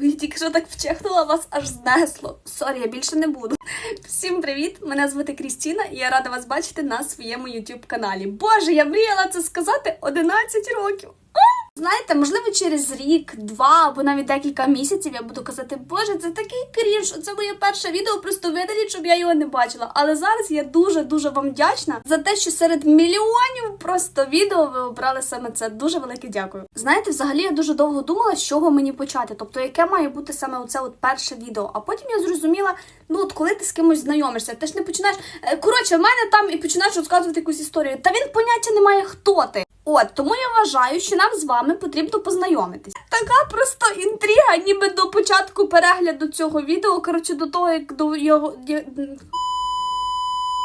Я тільки що так вчехнула, вас аж знесло. Сорі, я більше не буду. Всім привіт! Мене звати Крістіна, і я рада вас бачити на своєму YouTube каналі. Боже, я мріяла це сказати 11 років. Знаєте, можливо, через рік, два або навіть декілька місяців я буду казати, Боже, це такий крінж, це моє перше відео, просто видаліть, щоб я його не бачила. Але зараз я дуже дуже вам вдячна за те, що серед мільйонів просто відео ви обрали саме це. Дуже велике дякую. Знаєте, взагалі я дуже довго думала, з чого мені почати, тобто яке має бути саме оце от перше відео. А потім я зрозуміла, ну от коли ти з кимось знайомишся, ти ж не починаєш. е, Коротше, в мене там і починаєш розказувати якусь історію. Та він поняття не має, хто ти. От тому я вважаю, що нам з вами потрібно познайомитись. Така просто інтрига, ніби до початку перегляду цього відео. Коротше, до того, як до його.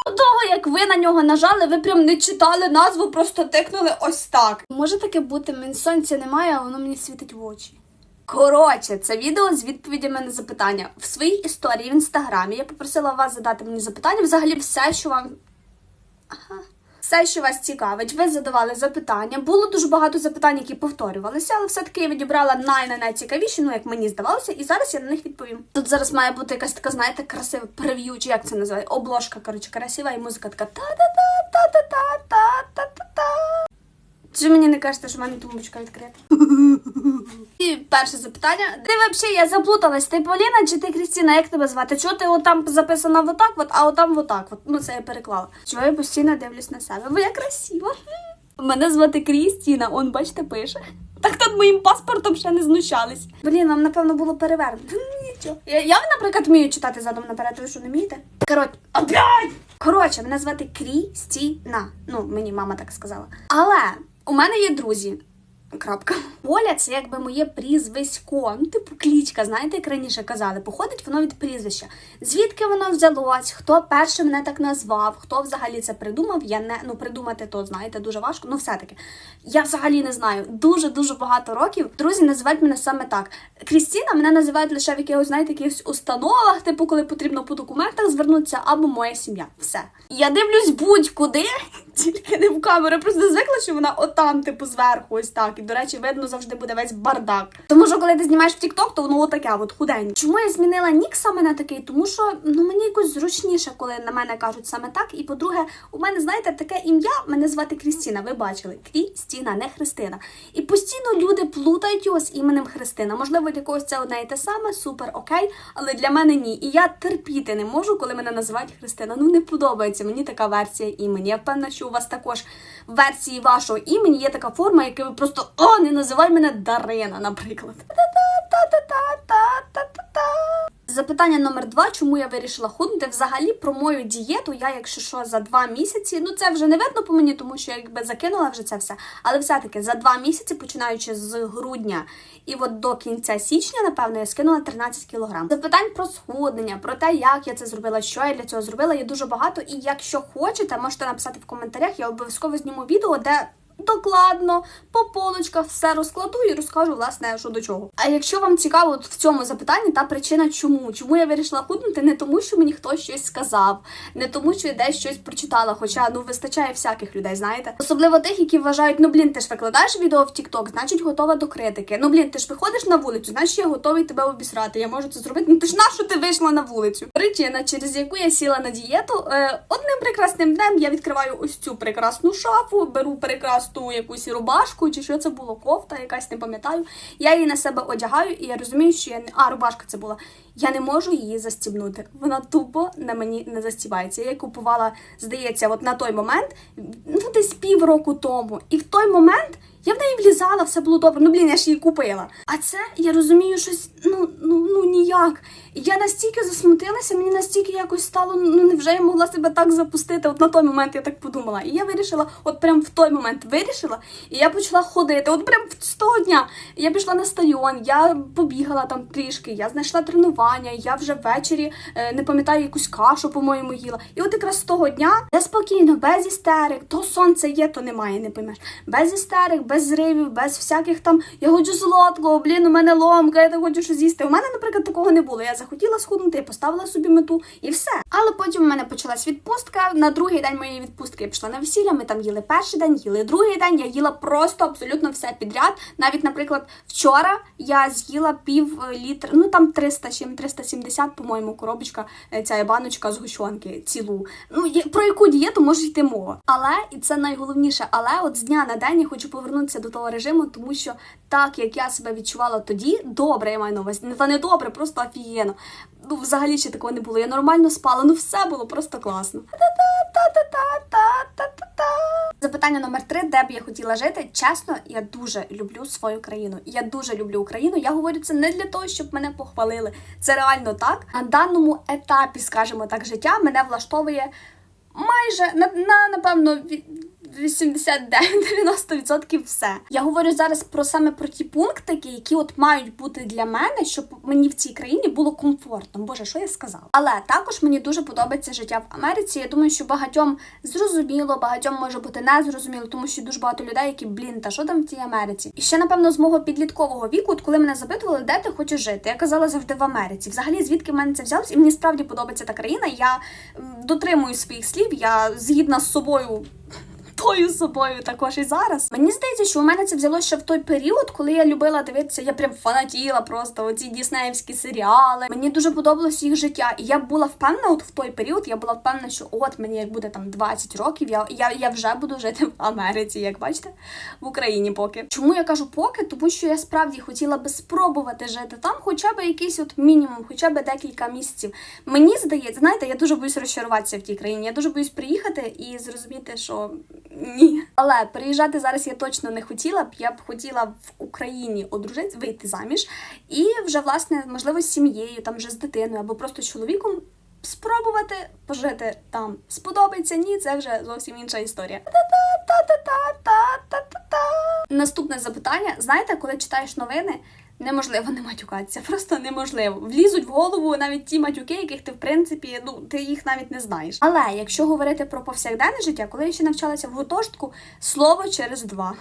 До того, як ви на нього нажали, ви прям не читали назву, просто тикнули ось так. Може таке бути, мені сонця немає, а воно мені світить в очі. Коротше, це відео з відповідями на запитання. В своїй історії в інстаграмі я попросила вас задати мені запитання. Взагалі, все, що вам. Ага. Все, що вас цікавить, ви задавали запитання. Було дуже багато запитань, які повторювалися, але все-таки я відібрала най найцікавіші, ну як мені здавалося, і зараз я на них відповім. Тут зараз має бути якась така, знаєте, красива прев'ю, чи як це називає? Обложка, коротше, красива, і музика така та-та-та-та-та-та-та-та-та. Чи мені не кажете, що в мене тумбочка відкрита? І перше запитання. Ти взагалі я заплуталась, ти Поліна чи ти Крістіна? Як тебе звати? Чого ти отам записана вот так, от, а отам вот так? От. Ну це я переклала. Чого я постійно дивлюсь на себе? Бо я красива. Мене звати Крістіна, он, бачите, пише. Так над моїм паспортом ще не знущались. Блін, вам напевно було перевернути. Ну, Нічого. Я, я, наприклад, вмію читати задом наперед, ви що не вмієте? Коротше, опять! Коротше, мене звати Крістіна. Ну, мені мама так сказала. Але у мене є друзі. Крапка. Оля це якби моє прізвисько. Ну, типу клічка, знаєте, як раніше казали. Походить воно від прізвища. Звідки воно взялось? Хто перший мене так назвав? Хто взагалі це придумав? Я не ну придумати то, знаєте, дуже важко. Ну, все-таки. Я взагалі не знаю. Дуже-дуже багато років друзі називають мене саме так. Крістіна мене називають лише в якихось, знаєте, якихось установах, типу, коли потрібно по документах звернутися, або моя сім'я. Все. Я дивлюсь будь-куди, тільки не в камеру. Просто звикла, що вона отам, типу, зверху, ось так. І, до речі, видно завжди буде весь бардак. Тому що коли ти знімаєш в TikTok, то воно отаке, от худеньке. Чому я змінила нік саме на такий? Тому що ну мені якось зручніше, коли на мене кажуть саме так. І по-друге, у мене, знаєте, таке ім'я, мене звати Крістіна. Ви бачили? Крістіна, не Христина. І постійно люди плутають його з іменем Христина. Можливо, для когось це одне і те саме, супер, окей, але для мене ні. І я терпіти не можу, коли мене називають Христина. Ну не подобається мені така версія імені. Я впевнена, що у вас також в версії вашого імені є така форма, яка ви просто о, не називай мене Дарина, наприклад. Запитання номер два, чому я вирішила худнути? Взагалі про мою дієту, я, якщо що, за два місяці, ну це вже не видно по мені, тому що я якби закинула вже це все. Але все-таки за два місяці, починаючи з грудня і от до кінця січня, напевно, я скинула 13 кілограм. Запитань про схуднення, про те, як я це зробила, що я для цього зробила, є дуже багато. І якщо хочете, можете написати в коментарях, я обов'язково зніму відео, де докладно по полочках все розкладу і розкажу, власне, що до чого. А якщо вам цікаво в цьому запитанні, та причина чому? Чому я вирішила худнути? Не тому, що мені хтось щось сказав, не тому, що я десь щось прочитала, хоча ну вистачає всяких людей, знаєте. Особливо тих, які вважають, ну блін, ти ж викладаєш відео в TikTok, значить готова до критики. Ну блін, ти ж виходиш на вулицю, значить я готовий тебе обісрати. Я можу це зробити. Ну то ж нащо ти вийшла на вулицю? Причина, через яку я сіла на дієту, е, одним прекрасним днем я відкриваю ось цю прекрасну шафу, беру прекрасну якусь рубашку, чи що це було, кофта, якась не пам'ятаю. Я її на себе одягаю, і я розумію, що я не а рубашка це була. Я не можу її застібнути. Вона тупо на мені не застібається. Я її купувала, здається, от на той момент, ну десь півроку тому. І в той момент я в неї влізала, все було добре. Ну блін, я ж її купила. А це я розумію, щось ну ну ну ніяк. Я настільки засмутилася, мені настільки якось стало, ну невже я могла себе так запустити? От на той момент я так подумала. І я вирішила, от прям в той момент вирішила, і я почала ходити. От прям з того дня я пішла на стадіон, я побігала там трішки, я знайшла тренування, я вже ввечері е, не пам'ятаю якусь кашу, по-моєму, їла. І от якраз з того дня я спокійно, без істерик, то сонце є, то немає, не поймеш. Без істерик, без зривів, без всяких там я хочу солодкого, блін, у мене ломка, я не хочу щось з'їсти. У мене, наприклад, такого не було. Я захотіла схуднути, я поставила собі мету і все. Але потім у мене почалась відпустка. На другий день моєї відпустки я пішла на весілля. Ми там їли перший день, їли другий день. Я їла просто абсолютно все підряд. Навіть, наприклад, вчора я з'їла пів е, літра, ну там 300, чим 370, по-моєму, коробочка, е, ця баночка згущенки цілу. Ну про яку дієту може йти мова. Але і це найголовніше, але от з дня на день я хочу повернутися до того режиму, тому що так як я себе відчувала тоді, добре, я маю на увазі. Та не добре, просто офігенно. Ну, взагалі ще такого не було. Я нормально спала, ну все було просто класно. Запитання номер три, де б я хотіла жити. Чесно, я дуже люблю свою країну. Я дуже люблю Україну. Я говорю це не для того, щоб мене похвалили. Це реально так. На даному етапі, скажімо так, життя мене влаштовує майже на, на напевно ві- 89-90% все. Я говорю зараз про саме про ті пунктики, які от мають бути для мене, щоб мені в цій країні було комфортно. Боже, що я сказала? Але також мені дуже подобається життя в Америці. Я думаю, що багатьом зрозуміло, багатьом може бути незрозуміло, тому що дуже багато людей, які блін, та що там в тій Америці? І ще напевно з мого підліткового віку, от коли мене запитували, де ти хочеш жити, я казала завжди в Америці. Взагалі, звідки в мене це взялось, і мені справді подобається та країна. Я дотримую своїх слів, я згідна з собою. Тою собою також і зараз. Мені здається, що у мене це взялося ще в той період, коли я любила дивитися, я прям фанатіла просто оці діснеївські серіали. Мені дуже подобалось їх життя. І я була впевнена, от в той період я була впевнена, що от мені як буде там 20 років, я, я, я вже буду жити в Америці, як бачите, в Україні поки. Чому я кажу поки? Тому що я справді хотіла би спробувати жити там, хоча б якийсь от мінімум, хоча б декілька місяців. Мені здається, знаєте, я дуже боюсь розчаруватися в тій країні. Я дуже боюсь приїхати і зрозуміти, що ні. Але переїжджати зараз я точно не хотіла б. Я б хотіла в Україні одружитися, вийти заміж і вже власне можливо з сім'єю, там вже з дитиною або просто з чоловіком. Спробувати пожити там. Сподобається, ні, це вже зовсім інша історія. Наступне запитання: знаєте, коли читаєш новини, неможливо не матюкатися, просто неможливо. Влізуть в голову навіть ті матюки, яких ти в принципі, ну ти їх навіть не знаєш. Але якщо говорити про повсякденне життя, коли я ще навчалася в гуртожитку, слово через два.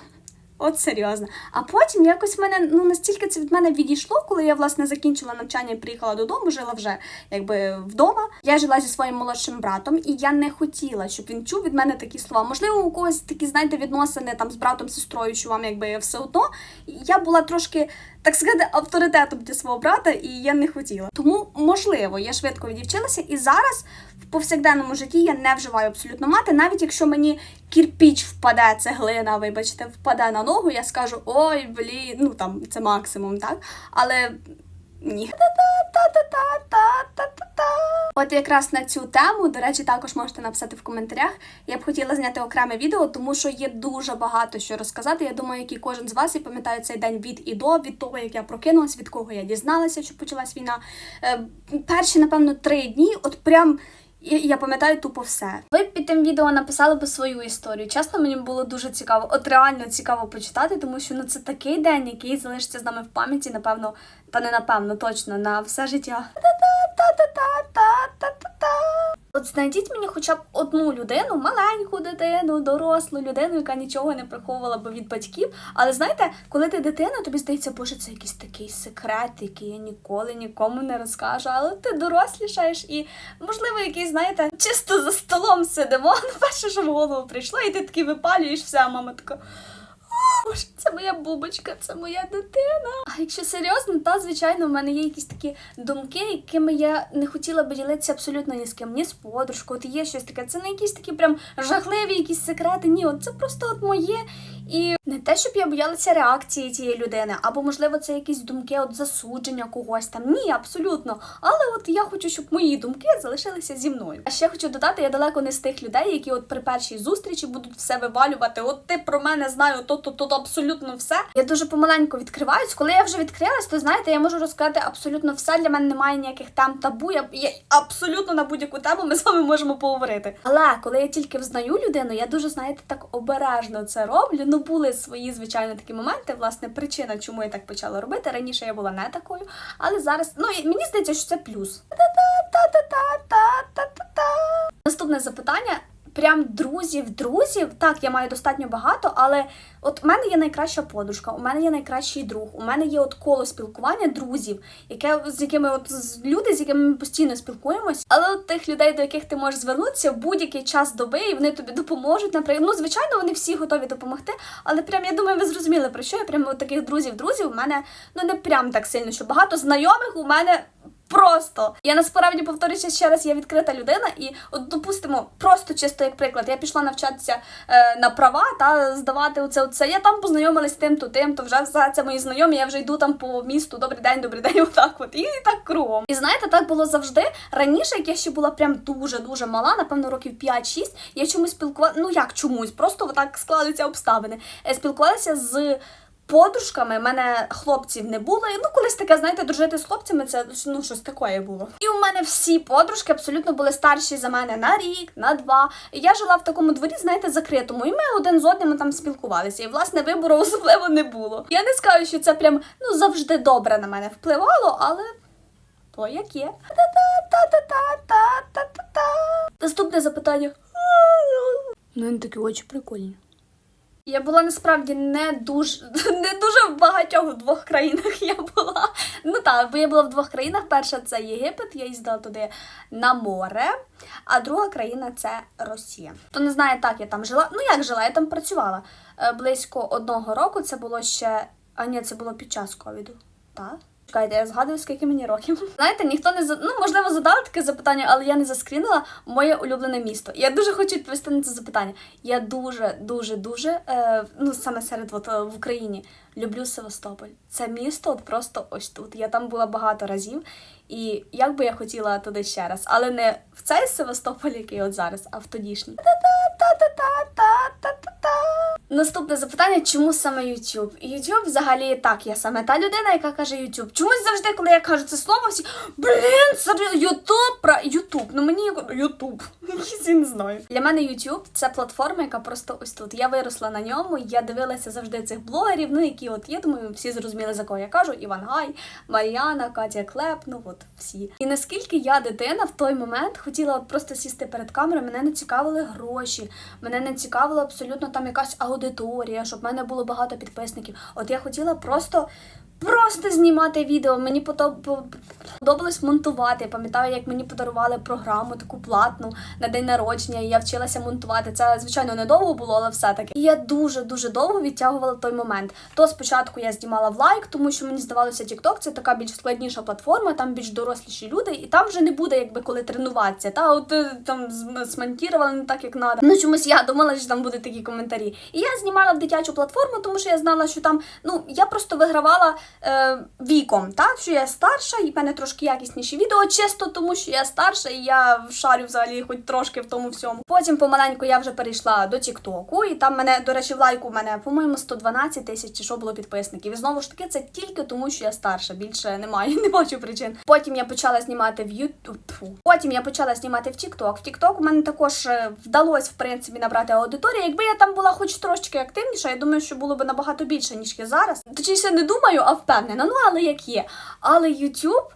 От серйозно. А потім якось в мене ну настільки це від мене відійшло, коли я власне закінчила навчання і приїхала додому, жила вже якби вдома. Я жила зі своїм молодшим братом, і я не хотіла, щоб він чув від мене такі слова. Можливо, у когось такі, знаєте, відносини там з братом, сестрою, що вам якби все одно. Я була трошки. Так сказати, авторитетом для свого брата, і я не хотіла. Тому, можливо, я швидко відівчилася, і зараз в повсякденному житті я не вживаю абсолютно мати. Навіть якщо мені кірпіч впаде, цеглина, вибачте, впаде на ногу, я скажу ой, блін, ну там це максимум, так? Але ні. От якраз на цю тему, до речі, також можете написати в коментарях. Я б хотіла зняти окреме відео, тому що є дуже багато що розказати. Я думаю, як і кожен з вас і пам'ятаю цей день від і до, від того, як я прокинулась, від кого я дізналася, що почалась війна. Е, перші, напевно, три дні, от прям. Я, я пам'ятаю тупо все. Ви під тим відео написали би свою історію. Чесно, мені було дуже цікаво, от реально цікаво почитати, тому що ну це такий день, який залишиться з нами в пам'яті, напевно, та не напевно, точно на все життя. От знайдіть мені хоча б одну людину, маленьку дитину, дорослу людину, яка нічого не приховувала би від батьків. Але знаєте, коли ти дитина, тобі здається, боже, це якийсь такий секрет, який я ніколи нікому не розкажу. Але ти дорослішаєш і, можливо, якийсь, знаєте, чисто за столом сидимо. Ну, перше, що в голову прийшло, і ти такий випалюєш все, а мама така. Боже, це моя бубочка, це моя дитина. А якщо серйозно, то звичайно в мене є якісь такі думки, якими я не хотіла би ділитися абсолютно ні з ким, ні з подружкою. От є щось таке. Це не якісь такі прям жахливі, якісь секрети. Ні, от це просто от моє. І не те, щоб я боялася реакції цієї людини, або можливо це якісь думки от засудження когось там. Ні, абсолютно. Але от я хочу, щоб мої думки залишилися зі мною. А ще хочу додати, я далеко не з тих людей, які от при першій зустрічі будуть все вивалювати. От ти про мене знаю, то то, то, абсолютно все. Я дуже помаленьку відкриваюсь. Коли я вже відкрилась, то знаєте, я можу розказати абсолютно все. Для мене немає ніяких тем табу. Я, я абсолютно на будь-яку тему ми з вами можемо поговорити. Але коли я тільки взнаю людину, я дуже знаєте так обережно це роблю. Ну були свої звичайно такі моменти. Власне, причина, чому я так почала робити. Раніше я була не такою, але зараз ну мені здається, що це плюс. Наступне запитання. Прям друзів, друзів. Так, я маю достатньо багато, але от у мене є найкраща подружка, у мене є найкращий друг, у мене є от коло спілкування друзів, яке з якими от люди, з якими ми постійно спілкуємось. Але от тих людей, до яких ти можеш звернутися в будь-який час доби, і вони тобі допоможуть. Наприклад, ну звичайно, вони всі готові допомогти. Але прям я думаю, ви зрозуміли про що я прям от таких друзів, друзів у мене ну не прям так сильно, що багато знайомих у мене. Просто я насправді повторюся ще раз, я відкрита людина, і от допустимо, просто чисто як приклад, я пішла навчатися е, на права та здавати оце. оце. Я там познайомилась з тим, то тим, то вже все це мої знайомі. Я вже йду там по місту. Добрий день, добрий день, отак от і так кругом. І знаєте, так було завжди. Раніше, як я ще була прям дуже дуже мала, напевно, років 5-6, я чомусь спілкувалася, ну як чомусь, просто отак склалися обставини. Е, Спілкувалася з подружками. У мене хлопців не було. Ну, колись таке, знаєте, дружити з хлопцями, це ну щось таке було. І у мене всі подружки абсолютно були старші за мене на рік, на два. І я жила в такому дворі, знаєте, закритому. І ми один з одним там спілкувалися. І власне вибору особливо не було. Я не скажу, що це прям ну завжди добре на мене впливало, але. То як є. Наступне запитання. Ну, він такі очі прикольні. Я була насправді не дуже не дуже в багатьох в двох країнах я була. Ну так, бо я була в двох країнах. Перша це Єгипет, я їздила туди на море, а друга країна це Росія. Хто не знає, так я там жила. Ну як жила, я там працювала Е, близько одного року. Це було ще. А ні, це було під час ковіду. Так. Чекайте, я згадую, скільки мені років. Знаєте, ніхто не за... ну, можливо, задав таке запитання, але я не заскрінила моє улюблене місто. Я дуже хочу відповісти на це запитання. Я дуже, дуже, дуже, е, ну саме серед от, е, в Україні люблю Севастополь. Це місто от просто ось тут. Я там була багато разів, і як би я хотіла туди ще раз, але не в цей Севастополь, який от зараз, а в тодішній. Наступне запитання: чому саме YouTube? YouTube взагалі так, я саме та людина, яка каже YouTube. Чомусь завжди, коли я кажу це слово, всі блін, серйозно, YouTube, про YouTube. Ну мені YouTube. Я не знаю. Для мене YouTube це платформа, яка просто ось тут. Я виросла на ньому. Я дивилася завжди цих блогерів. Ну які от я думаю, всі зрозуміли за кого я кажу. Іван Гай, Мар'яна, Катя Клеп. Ну от всі. І наскільки я дитина в той момент хотіла от просто сісти перед камерою, мене не цікавили гроші, мене не цікавила абсолютно там якась аудиторія, щоб в мене було багато підписників. От я хотіла просто. Просто знімати відео. Мені пото- по- подобалось монтувати. Я пам'ятаю, як мені подарували програму таку платну на день народження, і я вчилася монтувати. Це, звичайно, недовго було, але все-таки. І я дуже-дуже довго відтягувала той момент. То спочатку я знімала в лайк, тому що мені здавалося, TikTok це така більш складніша платформа, там більш доросліші люди, і там вже не буде якби коли тренуватися. Та от е, там смонтували не так, як треба. Ну чомусь я думала, що там будуть такі коментарі. І я знімала в дитячу платформу, тому що я знала, що там ну я просто вигравала е, віком, так що я старша, і мене трошки якісніші відео, чисто тому, що я старша, і я шарю взагалі хоч трошки в тому всьому. Потім помаленьку я вже перейшла до Тіктоку, і там мене, до речі, в лайку в мене, по-моєму, 112 тисяч чи що було підписників. І знову ж таки, це тільки тому, що я старша. Більше немає, не бачу причин. Потім я почала знімати в Ютуб. Потім я почала знімати в Тікток. В Тікток у мене також е, вдалося в принципі набрати аудиторію. Якби я там була хоч трошечки активніша, я думаю, що було б набагато більше, ніж я зараз. Точніше, не думаю, а впевнена. Ну але як є. Але YouTube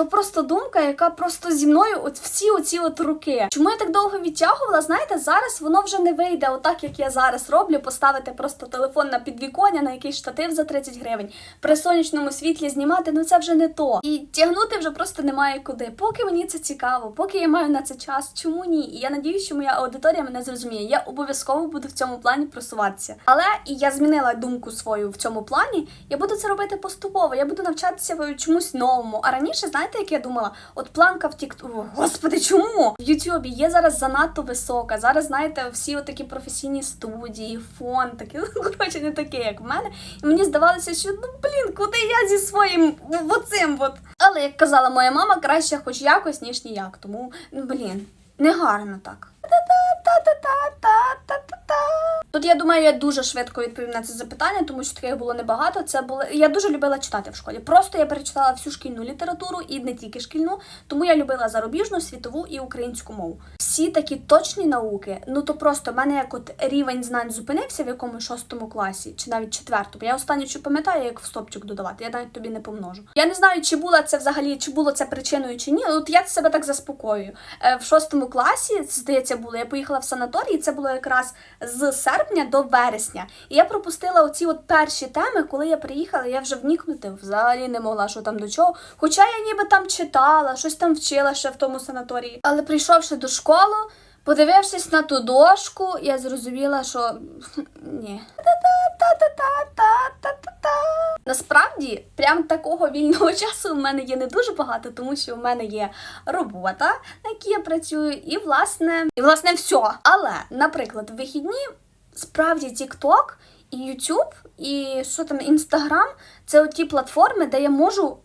то просто думка, яка просто зі мною от всі оці от руки. Чому я так довго відтягувала? Знаєте, зараз воно вже не вийде, отак як я зараз роблю, поставити просто телефон на підвіконня, на якийсь штатив за 30 гривень, при сонячному світлі знімати, ну це вже не то. І тягнути вже просто немає куди. Поки мені це цікаво, поки я маю на це час, чому ні? І я надіюсь, що моя аудиторія мене зрозуміє. Я обов'язково буду в цьому плані просуватися. Але і я змінила думку свою в цьому плані. Я буду це робити поступово. Я буду навчатися чомусь новому. А раніше, знаєте, як я думала, от планка в тік... Господи, чому? В Ютубі є зараз занадто висока. Зараз, знаєте, всі такі професійні студії, фон, такі, ну, коротше, не таке, як в мене. І мені здавалося, що ну блін, куди я зі своїм оцим от. Але як казала моя мама, краще хоч якось, ніж ніяк. Тому, ну блін, не гарно так. Тут я думаю, я дуже швидко відповім на це запитання, тому що таких було небагато. Це було я дуже любила читати в школі. Просто я перечитала всю шкільну літературу і не тільки шкільну, тому я любила зарубіжну, світову і українську мову. Всі такі точні науки, ну то просто в мене як от рівень знань зупинився в якомусь шостому класі, чи навіть четвертому. Я останнє що пам'ятаю, як в стопчик додавати. Я навіть тобі не помножу. Я не знаю, чи була це взагалі, чи було це причиною чи ні. От я себе так заспокоюю. Е, В шостому класі, здається, було. Я поїхала в санаторій, це було якраз з серпня до вересня. І я пропустила оці от перші теми, коли я приїхала, я вже вникнути взагалі не могла, що там до чого. Хоча я ніби там читала, щось там вчила ще в тому санаторії. Але прийшовши до школи, подивившись на ту дошку, я зрозуміла, що ні. Насправді, прям такого вільного часу в мене є не дуже багато, тому що в мене є робота, на якій я працюю, і власне, і власне все. Але, наприклад, в вихідні справді TikTok і YouTube, і що там, Instagram – це ті платформи, де я можу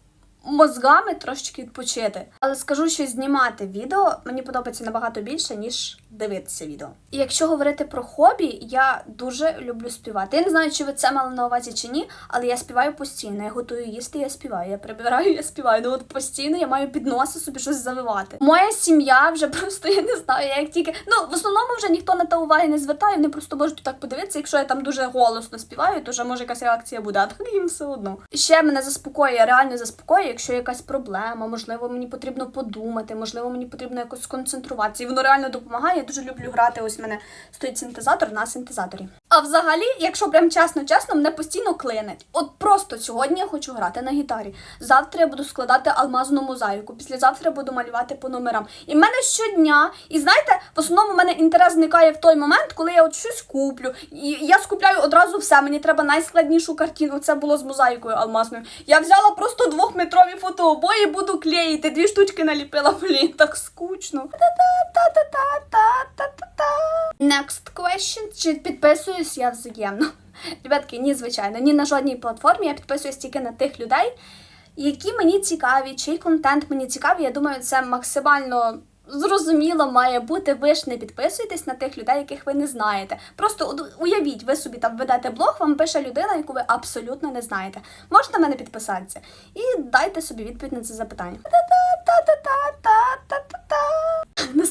мозгами трошечки відпочити. Але скажу, що знімати відео мені подобається набагато більше, ніж дивитися відео. І якщо говорити про хобі, я дуже люблю співати. Я не знаю, чи ви це мали на увазі чи ні, але я співаю постійно. Я готую їсти, я співаю. Я прибираю, я співаю. Ну от постійно я маю під собі щось завивати. Моя сім'я вже просто я не знаю, як тільки ну в основному вже ніхто на те уваги не звертає. Вони просто можуть так подивитися. Якщо я там дуже голосно співаю, то вже може якась реакція буде, а так їм все одно. Ще мене заспокоює, реально заспокоює, якщо якась проблема, можливо, мені потрібно подумати, можливо, мені потрібно якось сконцентруватися. І воно реально допомагає. Я дуже люблю грати. Ось в мене стоїть синтезатор на синтезаторі. А взагалі, якщо прям чесно, чесно, мене постійно клинить. От просто сьогодні я хочу грати на гітарі. Завтра я буду складати алмазну мозаїку. Післязавтра я буду малювати по номерам. І в мене щодня, і знаєте, в основному в мене інтерес зникає в той момент, коли я от щось куплю. І я скупляю одразу все. Мені треба найскладнішу картину. Це було з мозаїкою алмазною. Я взяла просто двохметрові фотообої, буду клеїти. Дві штучки наліпила. Блін, так скучно. Next question. Чи підписуюсь я взаємно? Ребятки, ні, звичайно, ні на жодній платформі. Я підписуюсь тільки на тих людей, які мені цікаві, чий контент мені цікавий. Я думаю, це максимально. Зрозуміло, має бути. Ви ж не підписуєтесь на тих людей, яких ви не знаєте. Просто уявіть, ви собі там ведете блог, вам пише людина, яку ви абсолютно не знаєте. Можете мене підписатися і дайте собі відповідь на це запитання. Та-та-та-та-та-та-та.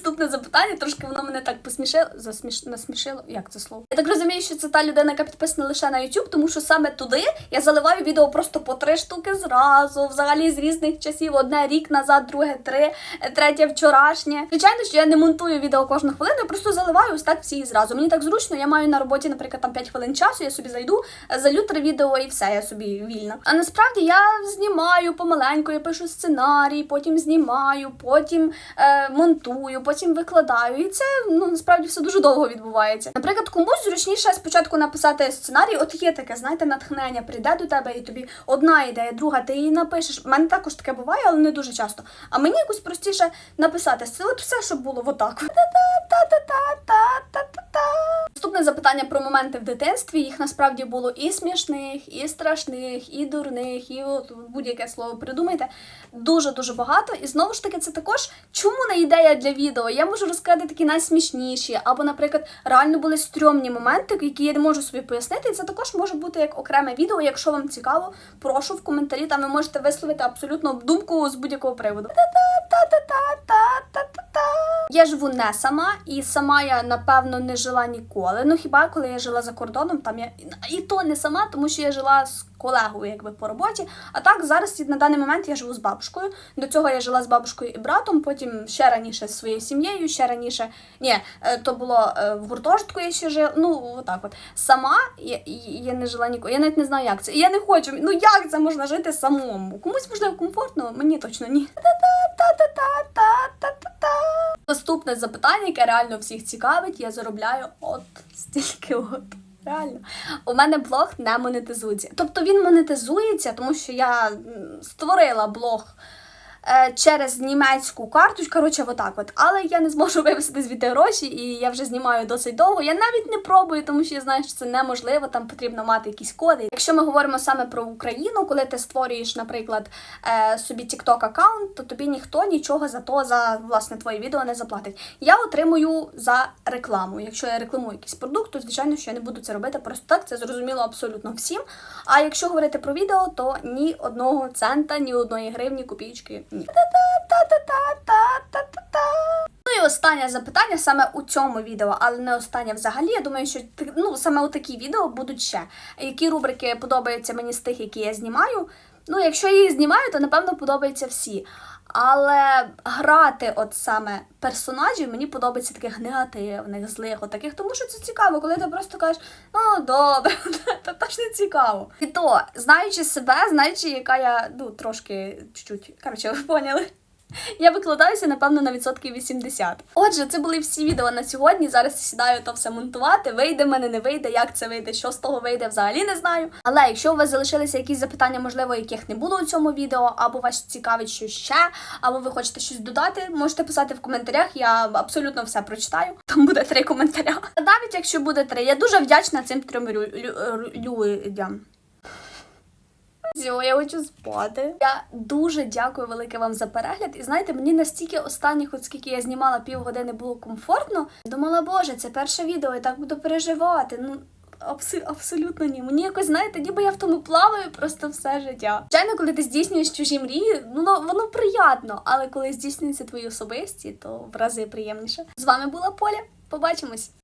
Наступне запитання, трошки воно мене так посмішило, засміш... насмішило. Як це слово? Я так розумію, що це та людина, яка підписана лише на YouTube, тому що саме туди я заливаю відео просто по три штуки зразу, взагалі з різних часів. Одне рік назад, друге три, третє вчорашнє. Звичайно, що я не монтую відео кожну хвилину, я просто заливаю ось так всі зразу. Мені так зручно, я маю на роботі, наприклад, там 5 хвилин часу, я собі зайду, залю три відео і все, я собі вільна. А насправді я знімаю помаленьку, я пишу сценарій, потім знімаю, потім е, монтую, потім викладаю. І це ну насправді все дуже довго відбувається. Наприклад, комусь зручніше спочатку написати сценарій. От є таке, знаєте, натхнення прийде до тебе, і тобі одна ідея, друга, ти її напишеш. У мене також таке буває, але не дуже часто. А мені якось простіше написати от все, щоб було отак. Наступне запитання про моменти в дитинстві. Їх насправді було і смішних, і страшних, і дурних, і от будь-яке слово придумайте. Дуже дуже багато. І знову ж таки, це також чому не ідея для відео? Я можу розказати такі найсмішніші, або, наприклад, реально були стрьомні моменти, які я не можу собі пояснити. І це також може бути як окреме відео. Якщо вам цікаво, прошу в коментарі. Там ви можете висловити абсолютно думку з будь-якого приводу. Та-та-та-та-та-та-та. Я живу не сама, і сама я напевно не жила ніколи. Ну хіба коли я жила за кордоном, там я і то не сама, тому що я жила з колегою, якби по роботі. А так зараз на даний момент я живу з бабушкою. До цього я жила з бабушкою і братом. Потім ще раніше з своєю сім'єю, ще раніше ні, е, то було е, в гуртожитку. Я ще жила. Ну отак, от сама я, я не жила ніколи. Я навіть не знаю, як це. Я не хочу. Ну як це можна жити самому? Комусь можливо комфортно, мені точно ні. Наступне запитання, яке реально всіх цікавить, я заробляю от стільки от. Реально, у мене блог не монетизується. Тобто він монетизується, тому що я створила блог через німецьку карточку. Коротше, отак от. Але я не зможу вивести звідти гроші, і я вже знімаю досить довго. Я навіть не пробую, тому що я знаю, що це неможливо. Там потрібно мати якісь коди. Якщо ми говоримо саме про Україну, коли ти створюєш, наприклад, е, собі TikTok аккаунт, то тобі ніхто нічого за то за власне твоє відео не заплатить. Я отримую за рекламу. Якщо я рекламую якийсь продукт, то звичайно, що я не буду це робити просто так. Це зрозуміло абсолютно всім. А якщо говорити про відео, то ні одного цента, ні одної гривні, копійки. Ну і останнє запитання саме у цьому відео, але не останнє взагалі. Я думаю, що ну, саме у такі відео будуть ще. Які рубрики подобаються мені з тих, які я знімаю. Ну, якщо я їх знімаю, то напевно подобаються всі. Але грати от саме персонажів мені подобається таких негативних, злих, от таких, тому що це цікаво, коли ти просто кажеш, ну добре, теж не цікаво. І то, знаючи себе, знаючи, яка я ну трошки чуть-чуть, коротше, ви поняли. Я викладаюся, напевно, на відсотків 80. Отже, це були всі відео на сьогодні. Зараз сідаю то все монтувати. Вийде мене, не вийде, як це вийде, що з того вийде, взагалі не знаю. Але якщо у вас залишилися якісь запитання, можливо, яких не було у цьому відео, або вас цікавить щось ще, або ви хочете щось додати, можете писати в коментарях. Я абсолютно все прочитаю. Там буде три коментаря. А навіть якщо буде три, я дуже вдячна цим трьом лю- лю- лю- людям. Зьо, я хочу спати. Я дуже дякую велике вам за перегляд. І знаєте, мені настільки останніх, от скільки я знімала півгодини, було комфортно. Думала, боже, це перше відео, я так буду переживати. Ну. абсо- Абсолютно ні. Мені якось, знаєте, ніби я в тому плаваю просто все життя. Звичайно, коли ти здійснюєш чужі мрії, ну воно- воно приємно, але коли здійснюються твої особисті, то в рази приємніше. З вами була Поля. Побачимось!